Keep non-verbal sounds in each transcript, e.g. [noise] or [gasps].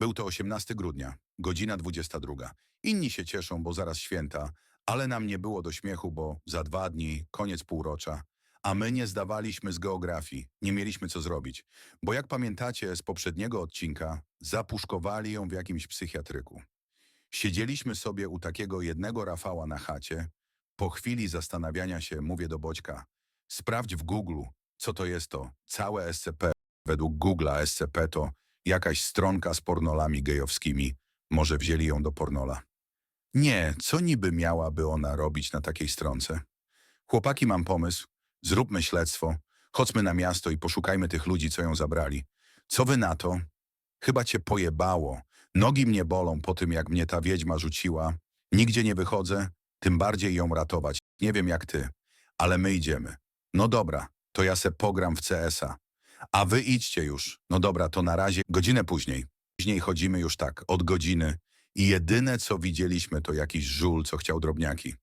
Był to 18 grudnia, godzina 22. Inni się cieszą, bo zaraz święta, ale nam nie było do śmiechu, bo za dwa dni koniec półrocza, a my nie zdawaliśmy z geografii, nie mieliśmy co zrobić, bo jak pamiętacie z poprzedniego odcinka, zapuszkowali ją w jakimś psychiatryku. Siedzieliśmy sobie u takiego jednego Rafała na chacie. Po chwili zastanawiania się mówię do Boćka, sprawdź w Google, co to jest to całe SCP. Według Google'a SCP to jakaś stronka z pornolami gejowskimi. Może wzięli ją do pornola. Nie, co niby miałaby ona robić na takiej stronce? Chłopaki, mam pomysł. Zróbmy śledztwo. Chodźmy na miasto i poszukajmy tych ludzi, co ją zabrali. Co wy na to? Chyba cię pojebało. Nogi mnie bolą po tym, jak mnie ta wiedźma rzuciła. Nigdzie nie wychodzę, tym bardziej ją ratować. Nie wiem jak ty, ale my idziemy. No dobra, to ja se pogram w CS-a. A wy idźcie już. No dobra, to na razie godzinę później. Później chodzimy już tak, od godziny. I jedyne, co widzieliśmy, to jakiś żul, co chciał drobniaki.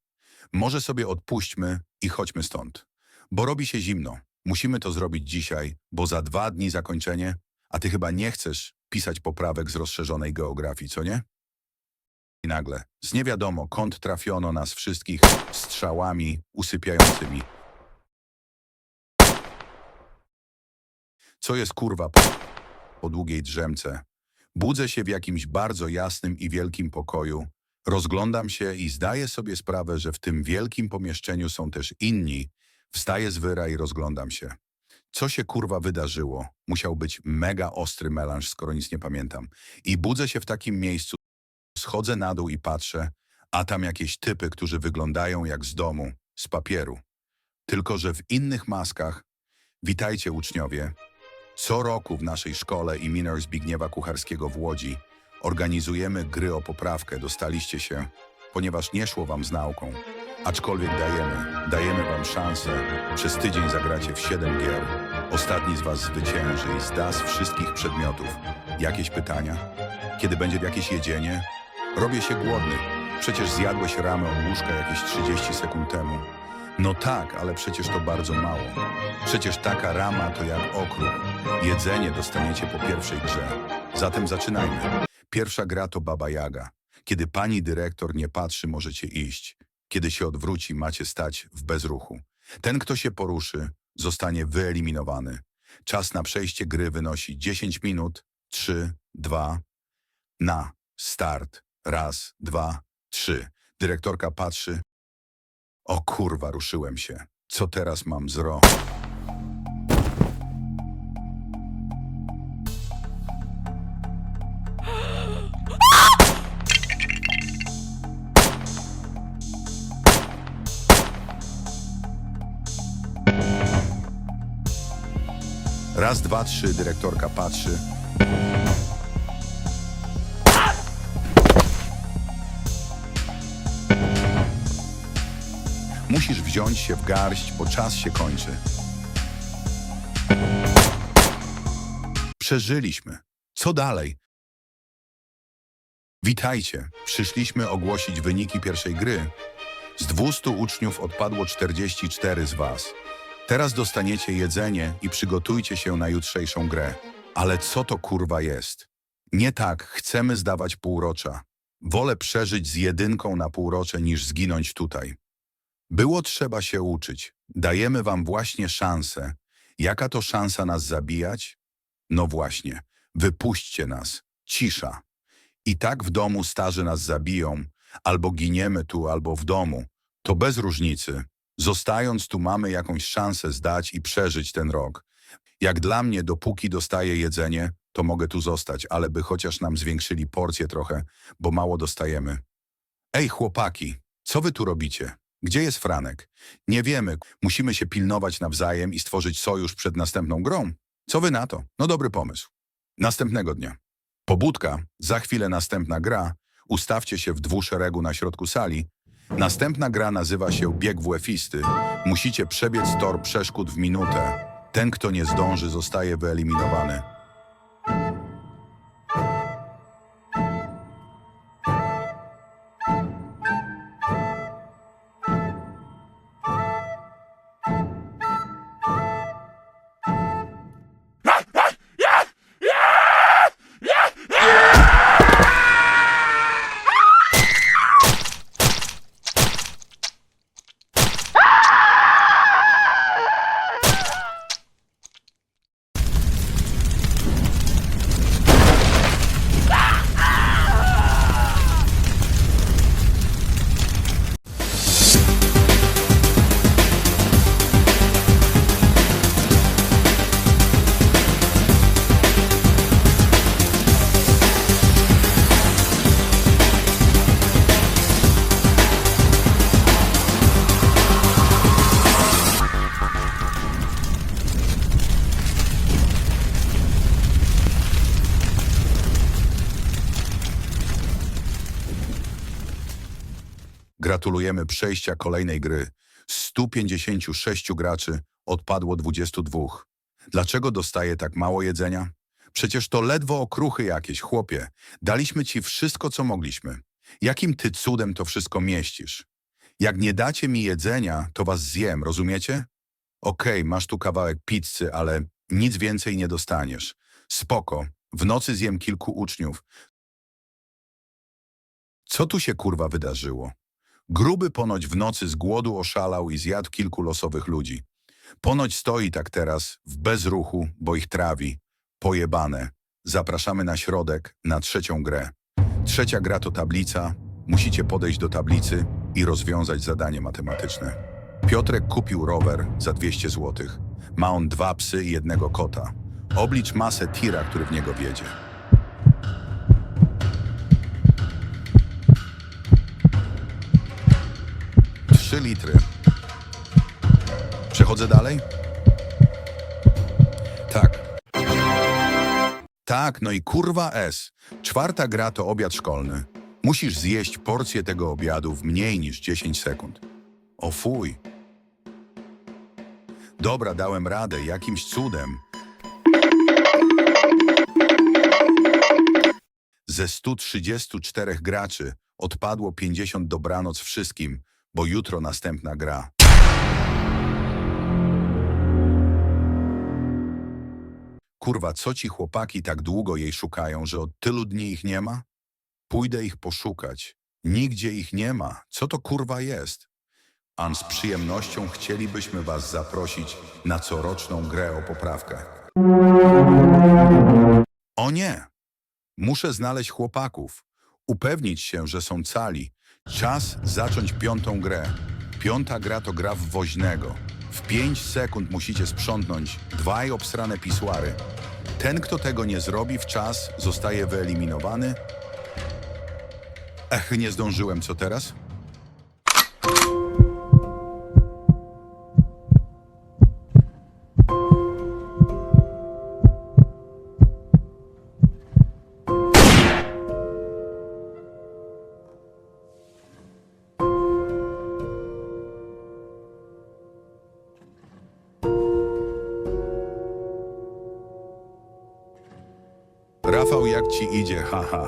Może sobie odpuśćmy i chodźmy stąd. Bo robi się zimno. Musimy to zrobić dzisiaj, bo za dwa dni zakończenie, a ty chyba nie chcesz pisać poprawek z rozszerzonej geografii, co nie? I nagle, z niewiadomo kąd trafiono nas wszystkich strzałami usypiającymi. Co jest kurwa po, po długiej drzemce? Budzę się w jakimś bardzo jasnym i wielkim pokoju. Rozglądam się i zdaję sobie sprawę, że w tym wielkim pomieszczeniu są też inni. Wstaję z wyra i rozglądam się. Co się kurwa wydarzyło? Musiał być mega ostry melanż, skoro nic nie pamiętam. I budzę się w takim miejscu, schodzę na dół i patrzę, a tam jakieś typy, którzy wyglądają jak z domu, z papieru. Tylko, że w innych maskach. Witajcie uczniowie. Co roku w naszej szkole i Minor Zbigniewa Kucharskiego w Łodzi organizujemy gry o poprawkę. Dostaliście się, ponieważ nie szło wam z nauką. Aczkolwiek dajemy, dajemy wam szansę. Przez tydzień zagracie w 7 gier. Ostatni z was zwycięży i zda z wszystkich przedmiotów. Jakieś pytania? Kiedy będzie jakieś jedzenie? Robię się głodny. Przecież zjadłeś ramę od łóżka jakieś 30 sekund temu. No tak, ale przecież to bardzo mało. Przecież taka rama to jak okruch. Jedzenie dostaniecie po pierwszej grze. Zatem zaczynajmy. Pierwsza gra to Baba Jaga. Kiedy pani dyrektor nie patrzy, możecie iść. Kiedy się odwróci, macie stać w bezruchu. Ten, kto się poruszy, zostanie wyeliminowany. Czas na przejście gry wynosi 10 minut. 3, 2, na start. Raz, dwa, trzy. Dyrektorka patrzy. O kurwa, ruszyłem się. Co teraz mam zro? Raz, dwa, trzy, dyrektorka patrzy. Musisz wziąć się w garść, bo czas się kończy. Przeżyliśmy. Co dalej? Witajcie. Przyszliśmy ogłosić wyniki pierwszej gry. Z 200 uczniów odpadło 44 z was. Teraz dostaniecie jedzenie i przygotujcie się na jutrzejszą grę. Ale co to kurwa jest? Nie tak, chcemy zdawać półrocza. Wolę przeżyć z jedynką na półrocze niż zginąć tutaj. Było trzeba się uczyć. Dajemy wam właśnie szansę. Jaka to szansa nas zabijać? No właśnie, wypuśćcie nas. Cisza. I tak w domu starzy nas zabiją, albo giniemy tu, albo w domu. To bez różnicy. Zostając tu mamy jakąś szansę zdać i przeżyć ten rok. Jak dla mnie, dopóki dostaję jedzenie, to mogę tu zostać, ale by chociaż nam zwiększyli porcję trochę, bo mało dostajemy. Ej, chłopaki, co wy tu robicie? Gdzie jest Franek? Nie wiemy. Musimy się pilnować nawzajem i stworzyć sojusz przed następną grą. Co wy na to? No dobry pomysł. Następnego dnia. Pobudka, za chwilę następna gra. Ustawcie się w dwuszeregu na środku sali. Następna gra nazywa się Bieg WF-isty. Musicie przebiec tor przeszkód w minutę. Ten, kto nie zdąży, zostaje wyeliminowany. Gratulujemy przejścia kolejnej gry. Z 156 graczy odpadło 22. Dlaczego dostaję tak mało jedzenia? Przecież to ledwo okruchy jakieś, chłopie. Daliśmy ci wszystko, co mogliśmy. Jakim ty cudem to wszystko mieścisz? Jak nie dacie mi jedzenia, to was zjem, rozumiecie? Okej, masz tu kawałek pizzy, ale nic więcej nie dostaniesz. Spoko, w nocy zjem kilku uczniów. Co tu się kurwa wydarzyło? Gruby ponoć w nocy z głodu oszalał i zjadł kilku losowych ludzi. Ponoć stoi tak teraz, w bezruchu, bo ich trawi. Pojebane. Zapraszamy na środek, na trzecią grę. Trzecia gra to tablica. Musicie podejść do tablicy i rozwiązać zadanie matematyczne. Piotrek kupił rower za 200 zł. Ma on dwa psy i jednego kota. Oblicz masę tira, który w niego wiedzie. Trzy litry. Przechodzę dalej? Tak. Tak, no i kurwa S. Czwarta gra to obiad szkolny. Musisz zjeść porcję tego obiadu w mniej niż 10 sekund. O fuj. Dobra, dałem radę, jakimś cudem. Ze 134 graczy odpadło 50 dobranoc wszystkim, bo jutro następna gra. Kurwa, co ci chłopaki tak długo jej szukają, że od tylu dni ich nie ma? Pójdę ich poszukać. Nigdzie ich nie ma. Co to kurwa jest? An z przyjemnością chcielibyśmy was zaprosić na coroczną grę o poprawkę. O nie! Muszę znaleźć chłopaków. Upewnić się, że są cali. Czas zacząć piątą grę. Piąta gra to gra w woźnego. W pięć sekund musicie sprzątnąć dwaj obsrane pisłary. Ten, kto tego nie zrobi w czas, zostaje wyeliminowany. Ech, nie zdążyłem, co teraz? Rafał, jak ci idzie, haha.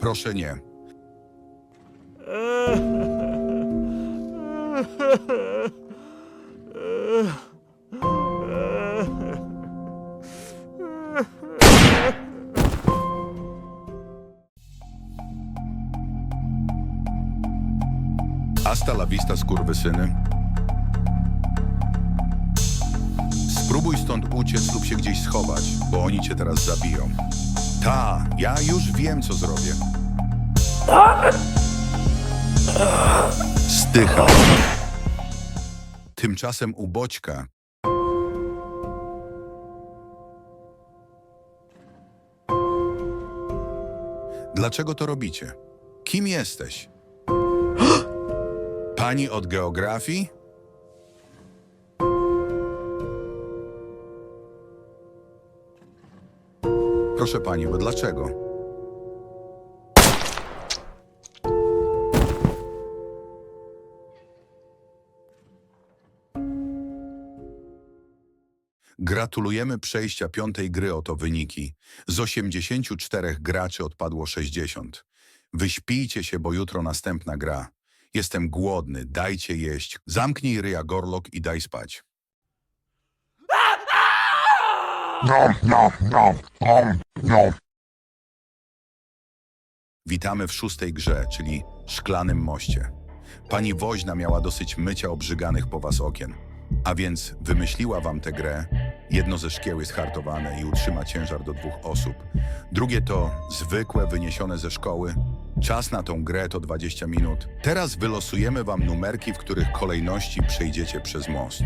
Proszę nie. Hasta la vista, skurwysyny. Spróbuj stąd uciec lub się gdzieś schować, bo oni cię teraz zabiją. Ta, ja już wiem, co zrobię. Stycha. Tymczasem u Boćka. Dlaczego to robicie? Kim jesteś? Pani od geografii? Proszę pani, bo dlaczego? Gratulujemy przejścia piątej gry, oto wyniki. Z 84 graczy odpadło 60. Wyśpijcie się, bo jutro następna gra. Jestem głodny, dajcie jeść. Zamknij ryja gorlok i daj spać. No, no, no, no, no. Witamy w szóstej grze, czyli Szklanym Moście. Pani woźna miała dosyć mycia obrzyganych po was okien, a więc wymyśliła wam tę grę. Jedno ze szkieł jest hartowane i utrzyma ciężar do dwóch osób. Drugie to zwykłe, wyniesione ze szkoły. Czas na tą grę to 20 minut. Teraz wylosujemy wam numerki, w których kolejności przejdziecie przez most.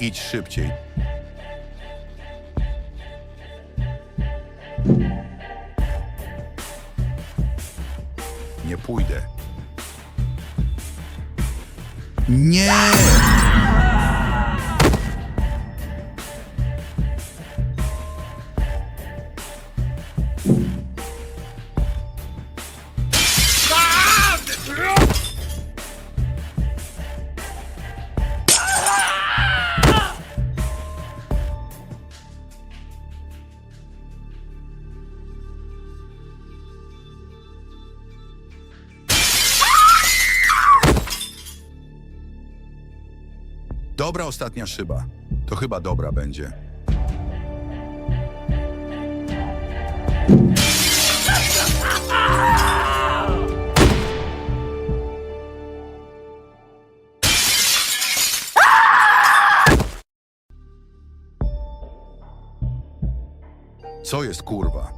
Idź szybciej. Nie pójdę. Nie! Dobra ostatnia szyba. To chyba dobra będzie. Co jest kurwa?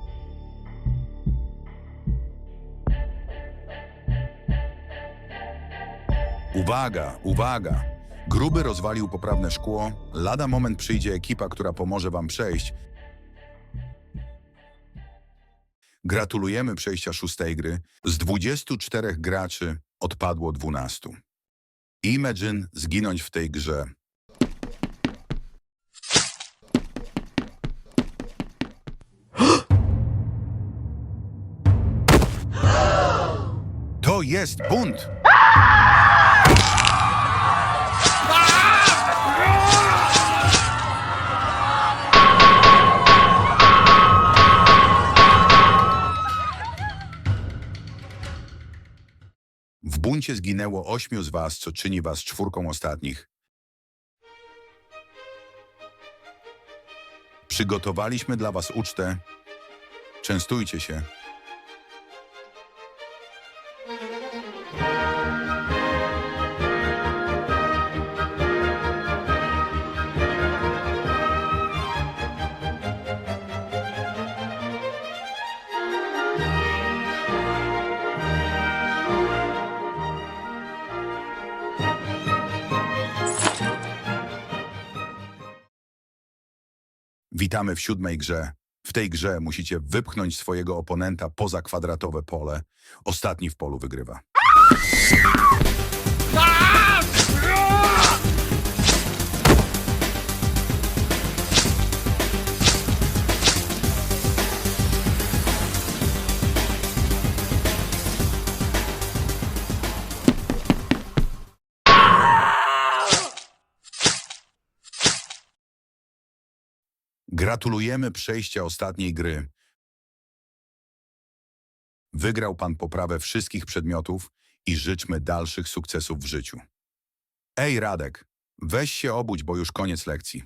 Uwaga, uwaga! Gruby rozwalił poprawne szkło. Lada moment przyjdzie ekipa, która pomoże wam przejść. Gratulujemy przejścia szóstej gry. Z 24 graczy odpadło 12. Imagine zginąć w tej grze. [gasps] To jest bunt! W buncie zginęło ośmiu z was, co czyni was czwórką ostatnich. Przygotowaliśmy dla was ucztę. Częstujcie się. Witamy w siódmej grze. W tej grze musicie wypchnąć swojego oponenta poza kwadratowe pole. Ostatni w polu wygrywa. Gratulujemy przejścia ostatniej gry. Wygrał pan poprawę wszystkich przedmiotów i życzmy dalszych sukcesów w życiu. Ej, Radek, weź się obudź, bo już koniec lekcji.